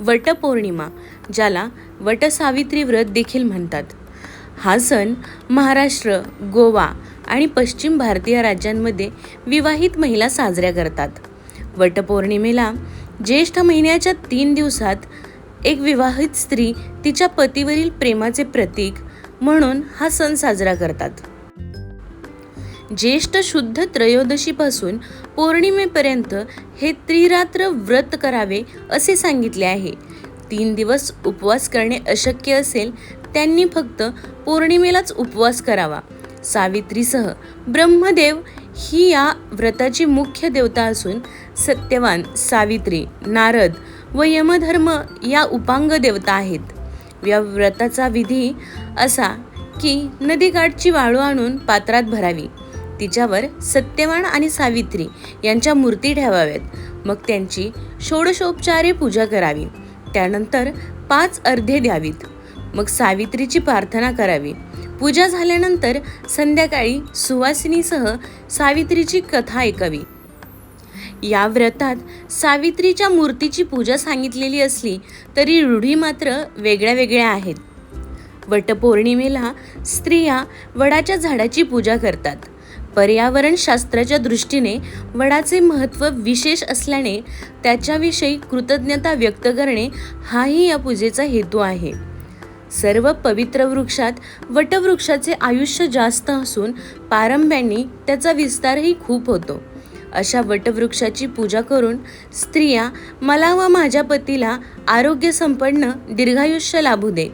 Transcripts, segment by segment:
वटपौर्णिमा ज्याला वटसावित्री व्रत देखील म्हणतात. हा सण महाराष्ट्र गोवा आणि पश्चिम भारतीय राज्यांमध्ये विवाहित महिला साजऱ्या करतात. वटपौर्णिमेला ज्येष्ठ महिन्याच्या तीन दिवसात एक विवाहित स्त्री तिच्या पतीवरील प्रेमाचे प्रतीक म्हणून हा सण साजरा करतात. ज्येष्ठ शुद्ध त्रयोदशीपासून पौर्णिमेपर्यंत हे त्रिरात्र व्रत करावे असे सांगितले आहे. तीन दिवस उपवास करणे अशक्य असेल त्यांनी फक्त पौर्णिमेलाच उपवास करावा. सावित्रीसह ब्रह्मदेव ही या व्रताची मुख्य देवता असून सत्यवान सावित्री नारद व यमधर्म या उपांग देवता आहेत. या व्रताचा विधी असा की नदीकाठची वाळू आणून पात्रात भरावी. तिच्यावर सत्यवान आणि सावित्री यांच्या मूर्ती ठेवाव्यात. मग त्यांची षोडशोपचारे पूजा करावी. त्यानंतर पाच अर्धे द्यावीत. मग सावित्रीची प्रार्थना करावी. पूजा झाल्यानंतर संध्याकाळी सुवासिनीसह सावित्रीची कथा ऐकावी. या व्रतात सावित्रीच्या मूर्तीची पूजा सांगितलेली असली तरी रूढी मात्र वेगळ्या वेगळ्या आहेत. वटपौर्णिमेला स्त्रिया वडाच्या झाडाची पूजा करतात. पर्यावरण शास्त्राच्या दृष्टीने वडाचे महत्त्व विशेष असल्याने त्याच्याविषयी कृतज्ञता व्यक्त करणे हाही या पूजेचा हेतू आहे. सर्व पवित्र वृक्षात वटवृक्षाचे आयुष्य जास्त असून पारंब्यांनी त्याचा विस्तारही खूप होतो. अशा वटवृक्षाची पूजा करून स्त्रिया मला व माझ्या पतीला आरोग्य संपन्न दीर्घायुष्य लाभू दे.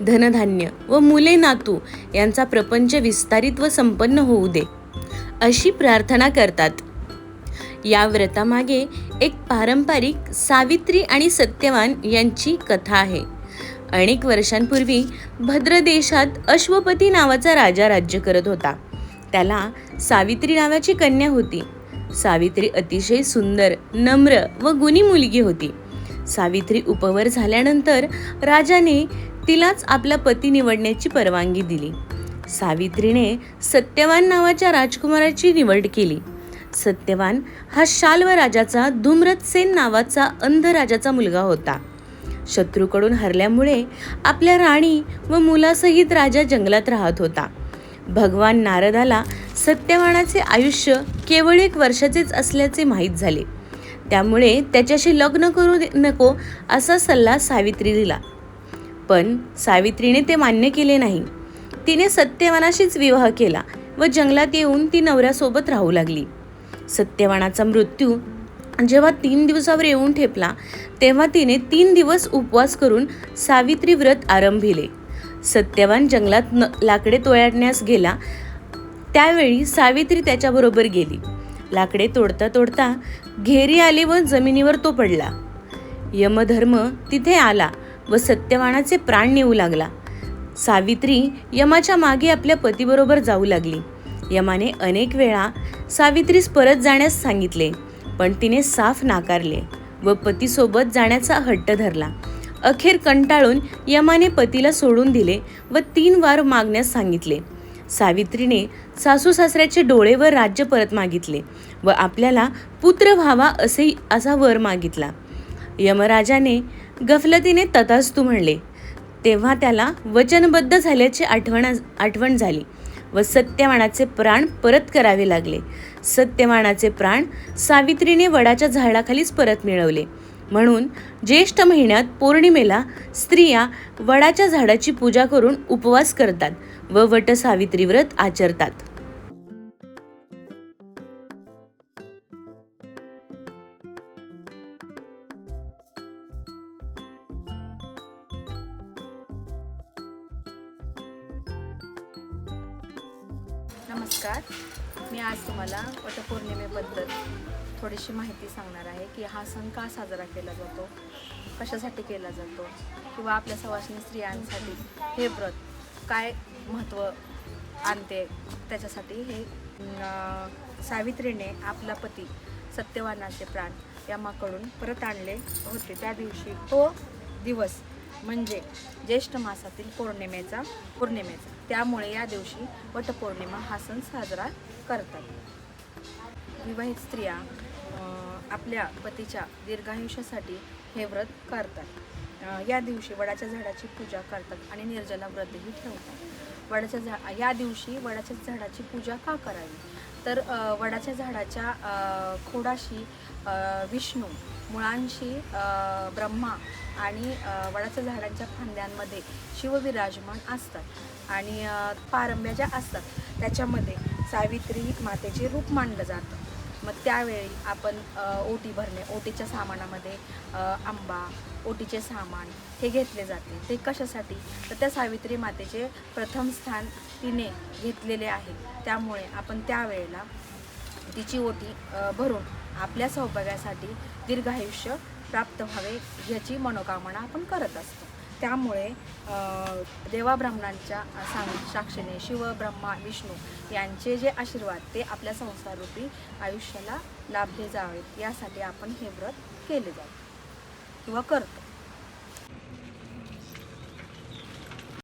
धनधान्य व मुले नातू यांचा प्रपंच विस्तारित व संपन्न होऊ दे. अशी प्रार्थना करतात. या व्रतामागे एक पारंपरिक सावित्री आणि सत्यवान यांची कथा आहे. अनेक वर्षांपूर्वी भद्र देशात अश्वपती नावाचा राजा राज्य करत होता. त्याला सावित्री नावाची कन्या होती. सावित्री अतिशय सुंदर नम्र व गुणी मुलगी होती. सावित्री उपवर झाल्यानंतर राजाने तिलाच आपला पती निवडण्याची परवानगी दिली. सावित्रीने सत्यवान नावाच्या राजकुमाराची निवड केली. सत्यवान हा शाल्व राजाचा धूम्रतसेन नावाचा अंध राजाचा मुलगा होता. शत्रूकडून हरल्यामुळे आपल्या राणी व मुलासहित राजा जंगलात राहत होता. भगवान नारदाला सत्यवानाचे आयुष्य केवळ एक वर्षाचेच असल्याचे माहीत झाले. त्यामुळे त्याच्याशी लग्न करू दे- नको असा सल्ला सावित्री दिला. पण सावित्रीने ते मान्य केले नाही. तिने सत्यवानाशीच विवाह केला व जंगलात येऊन ती नवऱ्यासोबत राहू लागली. सत्यवानाचा मृत्यू जेव्हा तीन दिवसावर येऊन ठेपला तेव्हा तिने तीन दिवस उपवास करून सावित्री व्रत आरंभिले. सत्यवान जंगलात न लाकडे तोडण्यास गेला. त्यावेळी सावित्री त्याच्याबरोबर गेली. लाकडे तोडता तोडता घेरी आली व जमिनीवर तो पडला. यमधर्म तिथे आला व सत्यवानाचे प्राण नेऊ लागला. सावित्री यमाच्या मागे आपल्या पतीबरोबर जाऊ लागली. यमाने अनेक वेळा सावित्रीस परत जाण्यास सांगितले पण तिने साफ नाकारले व पतीसोबत जाण्याचा हट्ट धरला. अखेर कंटाळून यमाने पतीला सोडून दिले व तीन वार मागण्यास सांगितले. सावित्रीने सासू सासऱ्याचे डोळे व राज्य परत मागितले व आपल्याला पुत्र व्हावा असे असा वर मागितला. यमराजाने गफलतीने तथास्तू म्हणले तेव्हा त्याला वचनबद्ध झाल्याची आठवण आठवण झाली व सत्यवानाचे प्राण परत करावे लागले. सत्यवानाचे प्राण सावित्रीने वडाच्या झाडाखालीच परत मिळवले. म्हणून ज्येष्ठ महिन्यात पौर्णिमेला स्त्रिया वडाच्या झाडाची पूजा करून उपवास करतात व वट सावित्री व्रत आचरतात. नमस्कार. मी आज तुम्हाला वटपौर्णिमेबद्दल थोडीशी माहिती सांगणार आहे की हा सण का साजरा केला जातो? कशासाठी केला जातो? किंवा आपल्या सवासनी स्त्रियांसाठी हे व्रत काय महत्त्व आणते? त्याच्यासाठी हे सावित्रीने आपला पती सत्यवानाचे प्राण यामाकडून परत आणले होते. त्या दिवशी तो दिवस म्हणजे ज्येष्ठ मासातील पौर्णिमेचा पौर्णिमेचा. त्यामुळे या दिवशी वटपौर्णिमा हा सण साजरा करतात. विवाहित स्त्रिया आपल्या पतीच्या दीर्घायुष्यासाठी हे व्रत करतात. या दिवशी वडाच्या झाडाची पूजा करतात आणि निर्जला व्रतही ठेवतात. वडाच्या झा या दिवशी वडाच्या झाडाची पूजा का करावी? तर वडाच्या झाडाच्या खोडाशी विष्णू मुळांशी ब्रह्मा आणि वडाच्या झाडांच्या फांद्यांमध्ये शिवविराजमान असतात आणि पारंब्या ज्या असतात त्याच्यामध्ये सावित्री मातेचे रूप मानलं जातं. मग त्यावेळी आपण ओटी भरणे ओटीच्या सामानामध्ये आंबा ओटीचे सामान हे घेतले जाते. ते कशासाठी? तर त्या सावित्री मातेचे प्रथम स्थान तिने घेतलेले आहे. त्यामुळे आपण त्यावेळेला तिची ओटी भरून आपल्या सौभाग्यासाठी दीर्घायुष्य प्राप्त व्हावे याची मनोकामना आपण करत असतो. त्यामुळे देवा ब्राह्मणांच्या सांग साक्षीने शिव ब्रह्मा विष्णू यांचे जे आशीर्वाद ते आपल्या संसाररूपी आयुष्याला लाभले जावेत. यासाठी आपण हे व्रत केले जाते किंवा करतो.